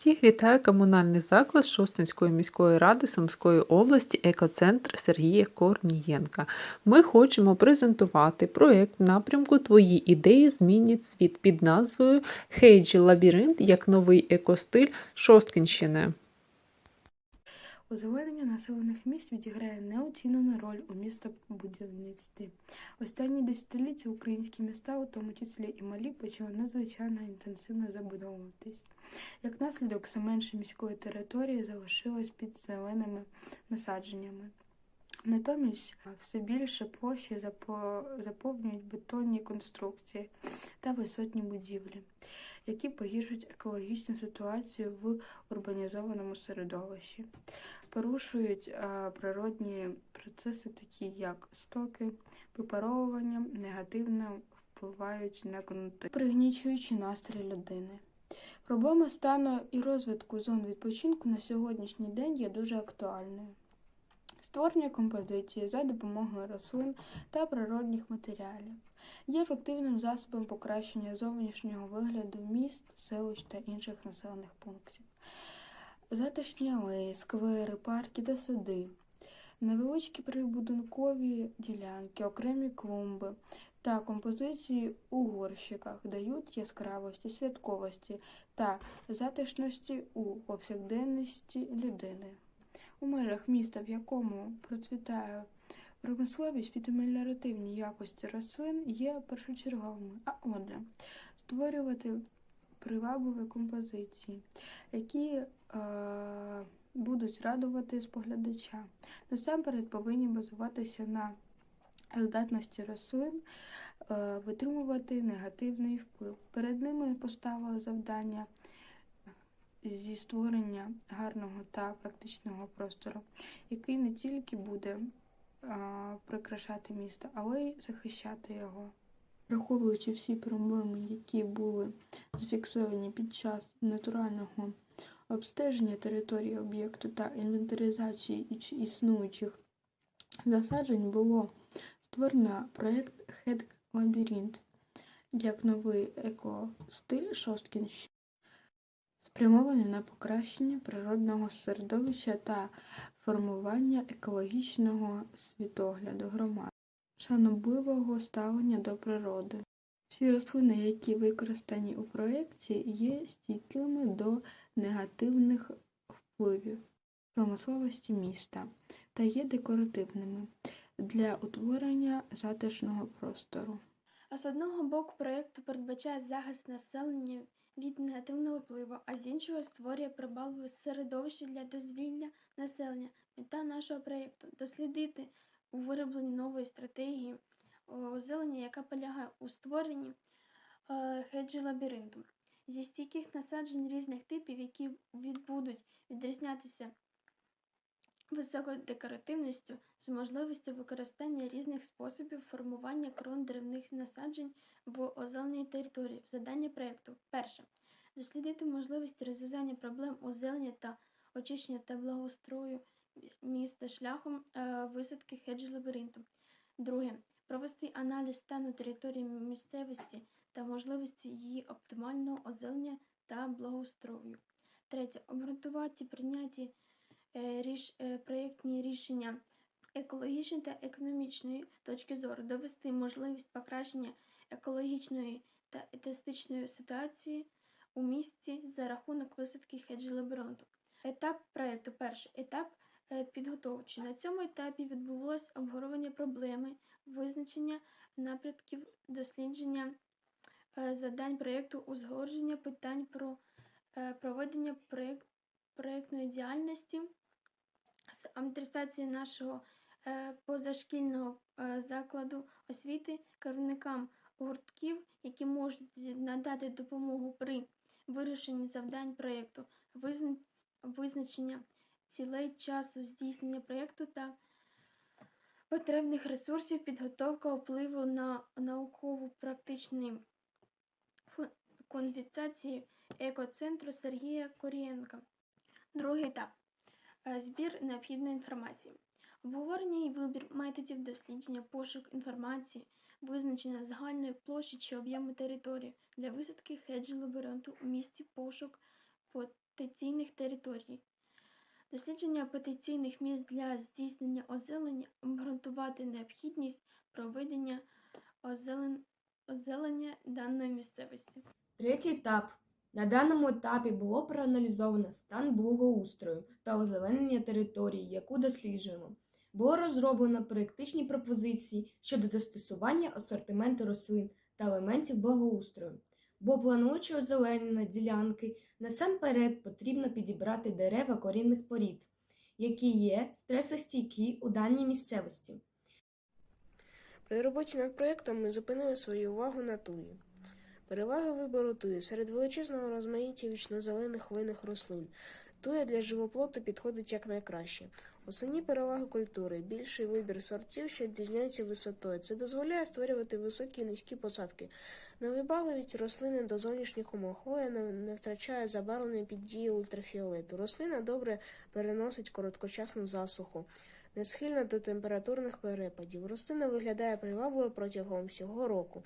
Всіх вітає комунальний заклад Шостинської міської ради Сумської області «Екоцентр» Сергія Корнієнка. Ми хочемо презентувати проєкт в напрямку «Твої ідеї змінять світ» під назвою «Хейджі Лабіринт як новий екостиль Шосткинщини». Озеленення населених місць відіграє неоцінену роль у містобудівництві. Останні десятиліття українські міста, у тому числі і малі, почали надзвичайно інтенсивно забудовуватись. Як наслідок, все менше міської території залишилось під зеленими насадженнями. Натомість все більше площі заповнюють бетонні конструкції та висотні будівлі, які погіршують екологічну ситуацію в урбанізованому середовищі порушують е, природні процеси, такі як стоки, випаровування, негативно впливають на ґрунти, пригнічуючи настрій людини. Проблема стану і розвитку зон відпочинку на сьогоднішній день є дуже актуальною. Створення композиції за допомогою рослин та природних матеріалів є ефективним засобом покращення зовнішнього вигляду міст, селищ та інших населених пунктів. Затишні алеї, сквери, парки та сади, невеличкі прибудинкові ділянки, окремі клумби та композиції у горщиках дають яскравості, святковості та затишності у повсякденності людини. У межах міста, в якому процвітає промисловість, фітомеліоративні якості рослин є першочерговими. А отже, створювати привабливі композиції, які е, будуть радувати споглядача. Насамперед повинні базуватися на здатності рослин е, витримувати негативний вплив. Перед ними поставили завдання зі створення гарного та практичного простору, який не тільки буде прикрашати місто, але й захищати його. Враховуючи всі проблеми, які були зафіксовані під час натурального обстеження території об'єкту та інвентаризації існуючих засаджень, було створено проєкт Хед Лабіринт як новий екостиль Шосткінщини, спрямований на покращення природного середовища та формування екологічного світогляду громад шанобливого ставлення до природи. Всі рослини, які використані у проєкті, є стійкими до негативних впливів промисловості міста та є декоративними для утворення затишного простору. А з одного боку проєкту передбачає захист населення від негативного впливу, а з іншого створює прибалове середовище для дозвілля населення. Мета нашого проєкту дослідити у виробленні нової стратегії озелення, яка полягає у створенні е, хеджі лабіринту зі стійких насаджень різних типів, які відбудуть відрізнятися високою декоративністю з можливістю використання різних способів формування крон деревних насаджень в озеленій території. Завдання проєкту. Перше. Дослідити можливість розв'язання проблем озелення та очищення та благоустрою міста шляхом е, висадки хеджі лабіринту. Друге. Провести аналіз стану території місцевості та можливості її оптимального озелення та благоустрою. Третє. Обґрунтувати прийняті проєктні рішення екологічної та економічної точки зору, довести можливість покращення екологічної та етичної ситуації у місті за рахунок висадки хеджі лабіринту. Етап проєкту. Перший етап е, підготовчий. На цьому етапі відбулось обговорення проблеми, визначення напрямків дослідження е, завдань проєкту, узгодження питань про е, проведення проєкт, проєктної діяльності з адміністрації нашого е, позашкільного е, закладу освіти керівникам гуртків, які можуть надати допомогу при вирішенні завдань проєкту, визначення цілей часу здійснення проєкту та потрібних ресурсів, підготовка впливу на науково-практичні конвіцації екоцентру Сергія Корієнка. Другий етап збір необхідної інформації. Обговорення і вибір методів дослідження, пошук інформації, визначення загальної площі чи об'єму території для висадки хеджі лабіринту у місті пошук потенційних територій. Дослідження потенційних місць для здійснення озелення обґрунтувати необхідність проведення озелен- озелення даної місцевості. Третій етап. На даному етапі було проаналізовано стан благоустрою та озеленення території, яку досліджуємо. Було розроблено проєктичні пропозиції щодо застосування асортименту рослин та елементів благоустрою. Бо плануючи озеленення ділянки, насамперед потрібно підібрати дерева корінних порід, які є стресостійкі у даній місцевості. При роботі над проєктом ми зупинили свою увагу на туї. Переваги вибору туї серед величезного розмаїття вічнозелених хвойних рослин. Туя для живоплоту підходить якнайкраще. Основні переваги культури більший вибір сортів, що відрізняються висотою. Це дозволяє створювати високі і низькі посадки. Невибагливість рослини до зовнішніх умов. Хвоя не втрачає забарвлення під дією ультрафіолету. Рослина добре переносить короткочасну засуху не схильна до температурних перепадів. Рослина виглядає привабливо протягом всього року,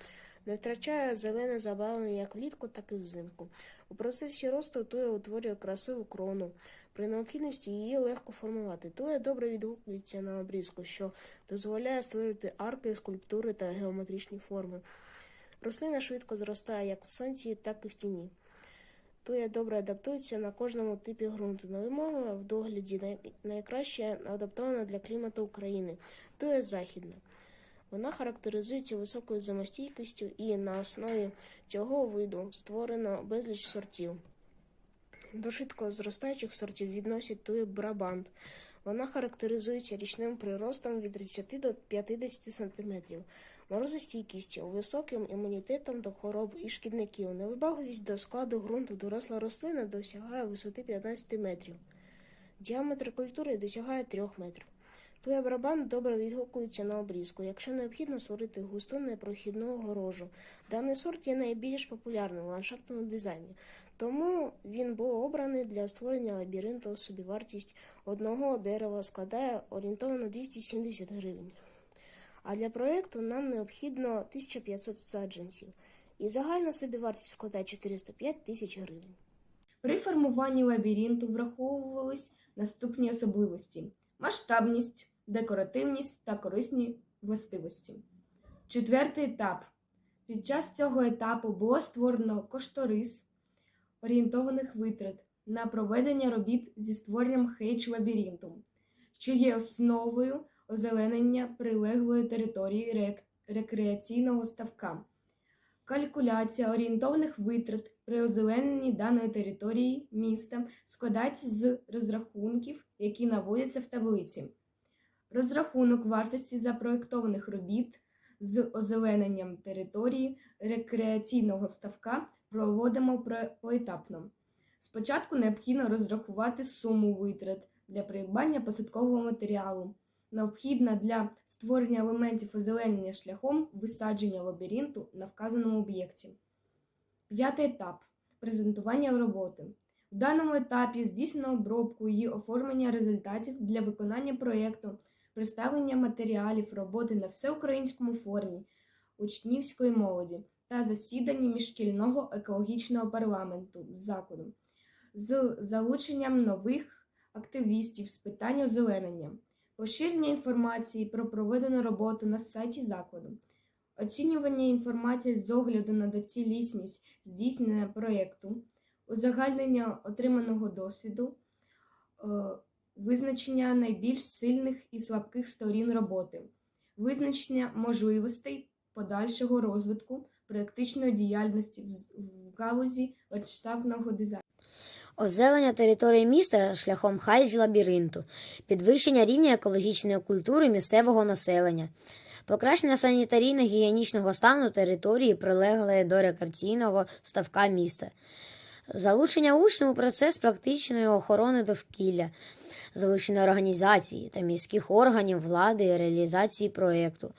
не втрачає зелене забарвлення як влітку, так і взимку. У процесі росту туя утворює красиву крону. При необхідності її легко формувати. Туя добре відгукується на обрізку, що дозволяє створити арки, скульптури та геометричні форми. Рослина швидко зростає як в сонці, так і в тіні. Туя добре адаптується на кожному типі ґрунту. Новимова в догляді найкраще адаптована для клімату України. Туя західна. Вона характеризується високою зимостійкістю і на основі цього виду створено безліч сортів. До швидко зростаючих сортів відносять туї брабант. Вона характеризується річним приростом від 30 до 50 см, морозостійкістю, високим імунітетом до хвороб і шкідників. Невибагливість до складу ґрунту доросла рослина досягає висоти 15 метрів. Діаметр культури досягає 3 метрів. Туя барабан добре відгукується на обрізку, якщо необхідно створити густу непрохідну огорожу. Даний сорт є найбільш популярним в ландшафтному дизайні, тому він був обраний для створення лабіринту. Собівартість одного дерева складає орієнтовно 270 гривень. А для проєкту нам необхідно 1500 саджанців, і загальна собівартість складає 405 тисяч гривень. При формуванні лабіринту враховувались наступні особливості: масштабність, декоративність та корисні властивості. Четвертий етап. Під час цього етапу було створено кошторис орієнтованих витрат на проведення робіт зі створенням хейдж лабіринту, що є основою озеленення прилеглої території рек- рекреаційного ставка. Калькуляція орієнтованих витрат при озелененні даної території міста складається з розрахунків, які наводяться в таблиці. Розрахунок вартості запроєктованих робіт з озелененням території рекреаційного ставка проводимо поетапно. Спочатку необхідно розрахувати суму витрат для придбання посадкового матеріалу, необхідна для створення елементів озеленення шляхом висадження лабіринту на вказаному об'єкті. П'ятий етап презентування роботи. В даному етапі здійснено обробку і оформлення результатів для виконання проєкту, представлення матеріалів роботи на всеукраїнському форумі учнівської молоді та засіданні міжшкільного екологічного парламенту закладу з залученням нових активістів з питань озеленення, поширення інформації про проведену роботу на сайті закладу, оцінювання інформації з огляду на доцільність здійснення проєкту, узагальнення отриманого досвіду, е, визначення найбільш сильних і слабких сторін роботи, визначення можливостей подальшого розвитку практичної діяльності в галузі ландшафтного дизайну. Озелення території міста шляхом хайдж лабіринту, підвищення рівня екологічної культури місцевого населення, покращення санітарійно-гігієнічного стану території, прилеглої до рекреаційного ставка міста, залучення учнів у процес практичної охорони довкілля, залучення організацій та міських органів влади і реалізації проєкту.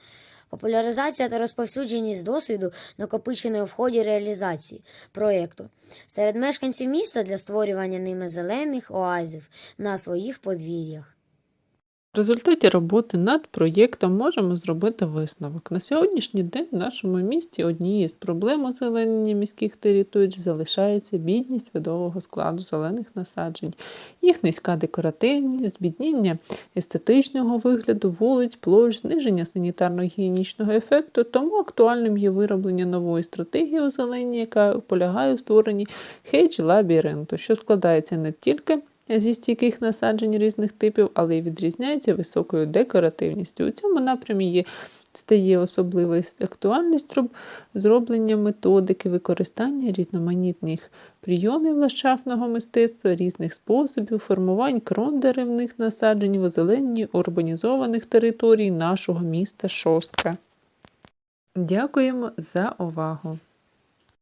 Популяризація та розповсюдженість досвіду, накопиченої в ході реалізації проєкту серед мешканців міста для створювання ними зелених оазів на своїх подвір'ях. В результаті роботи над проєктом можемо зробити висновок. На сьогоднішній день в нашому місті однією з проблем озеленення міських територій залишається бідність видового складу зелених насаджень, їх низька декоративність, збідніння естетичного вигляду вулиць, площ, зниження санітарно-гігієнічного ефекту, тому актуальним є вироблення нової стратегії озеленення, яка полягає у створенні хейдж лабіринту, що складається не тільки зі стійких насаджень різних типів, але й відрізняється високою декоративністю. У цьому напрямі є стає особливою актуальність зроблення методики використання різноманітних прийомів ландшафтного мистецтва, різних способів формувань крон деревних насаджень в озелененні урбанізованих територій нашого міста Шостка. Дякуємо за увагу!